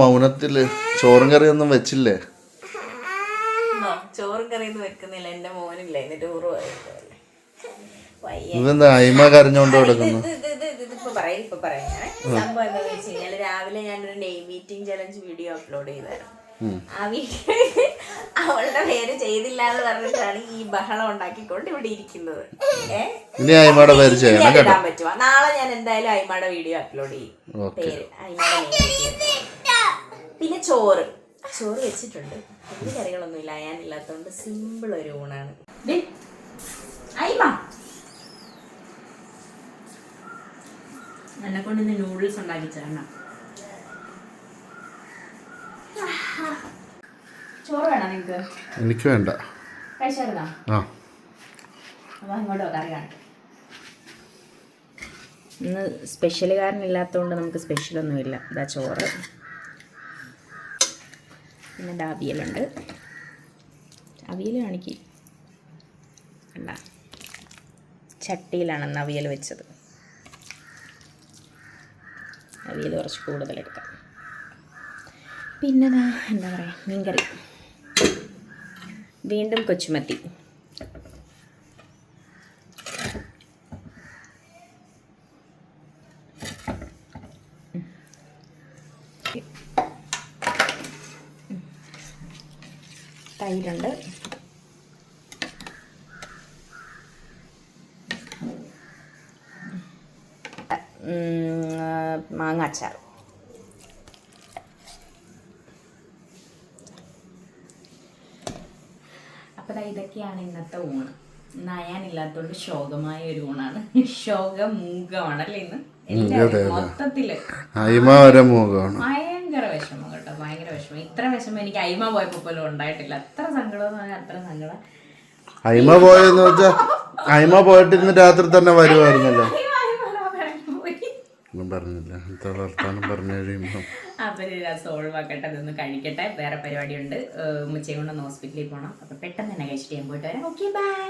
മൗനത്തിൽ ചോറും കറിയൊന്നും വെച്ചില്ലേ? ചോറും കറിയൊന്നും വെക്കുന്നില്ല. എന്റെ മോനില്ലേ ഇതെന്താ അയിമ കരഞ്ഞോണ്ട് കൊടുക്കുന്നു. സംഭവം എന്താന്ന് വെച്ച് കഴിഞ്ഞാൽ രാവിലെ ഞാനൊരു നെയ് മീറ്റിംഗ് ചലഞ്ച് വീഡിയോ അപ്ലോഡ് ചെയ്തായിരുന്നു. ആ വീഡിയോ അവളുടെ പേര് ചെയ്തില്ല എന്ന് പറഞ്ഞിട്ടാണ് ഈ ബഹളം ഉണ്ടാക്കിക്കൊണ്ട് ഇവിടെ ഇരിക്കുന്നത്. ഇനി അയിമയുടെ പേര് ചെയ്യണം ഞാൻ കേട്ടോ. നാളെ ഞാൻ എന്തായാലും അയ്മയുടെ വീഡിയോ അപ്ലോഡ് ചെയ്യും. പേര് അയ്മയുടെ. പിന്നെ ചോറ്. ചോറ് വെച്ചിട്ടുണ്ട്. വലിയ കറികളൊന്നും ഇല്ല അയാനില്ലാത്തതുകൊണ്ട് സിമ്പിൾ ഒരു ഊണാണ്. എന്നെ കൊണ്ട് ഇന്ന് നൂഡിൽസ് ഉണ്ടാക്കി ചേർന്ന ചോറ് വേണോ നിങ്ങക്ക്? എനിക്ക് വേണ്ട. കഴിച്ചായിരുന്നോ ആ. അപ്പൊ അങ്ങോട്ടോ കറി കാണട്ടെ. ഇന്ന് സ്പെഷ്യലുകാരനില്ലാത്തതുകൊണ്ട് നമുക്ക് സ്പെഷ്യലൊന്നുമില്ല ഇതാ ചോറ്. പിന്നെ എന്റെ അവിയലുണ്ട് അവിയൽ കാണിക്കി. അല്ല ചട്ടിയിലാണ് ഇന്ന് അവിയൽ വെച്ചത്. അവിയൽ കുറച്ച് കൂടുതലെടുക്കാം. പിന്നെ എന്താ പറയുക മീൻകറി. വീണ്ടും കൊച്ചുമത്തി. തൈരുണ്ട്. മാങ്ങ അച്ചാർ. അപ്പോൾ ഇതൊക്കെയാണ് ഇന്നത്തെ ഊണ്. നയാനില്ലാത്തോണ്ട് ശോകമായ ഒരു ഊണാണ്. ശോകമൂകമാണല്ലേ ഇന്ന്? മൊത്തത്തിൽ. ഭയങ്കര വിഷമം കേട്ടോ. ഭയങ്കര വിഷമം. ഇത്ര വിഷമം എനിക്ക് അയിമ പോയപ്പോ പോലും ഉണ്ടായിട്ടില്ല. അത്ര സങ്കടം എന്ന് പറഞ്ഞാൽ അത്ര സങ്കടം. അയിമ പോയെന്ന് വെച്ചാ അയിമ പോയിട്ടിരുന്ന് രാത്രി തന്നെ വരുമായിരുന്നല്ലോ ഒന്നും പറഞ്ഞില്ല. എന്താ വർത്താനം പറഞ്ഞു കഴിയുമ്പോ. അപ്പൊ സോൾവ് ആക്കട്ടെ അതൊന്ന് കഴിക്കട്ടെ. വേറെ പരിപാടിയുണ്ട്. ഉമ്മച്ചയും കൊണ്ടൊന്ന് ഹോസ്പിറ്റലിൽ പോകണം അപ്പൊ പെട്ടെന്ന് തന്നെ കഴിച്ചിട്ട് ഞാൻ പോയിട്ട് വരാം. Okay bye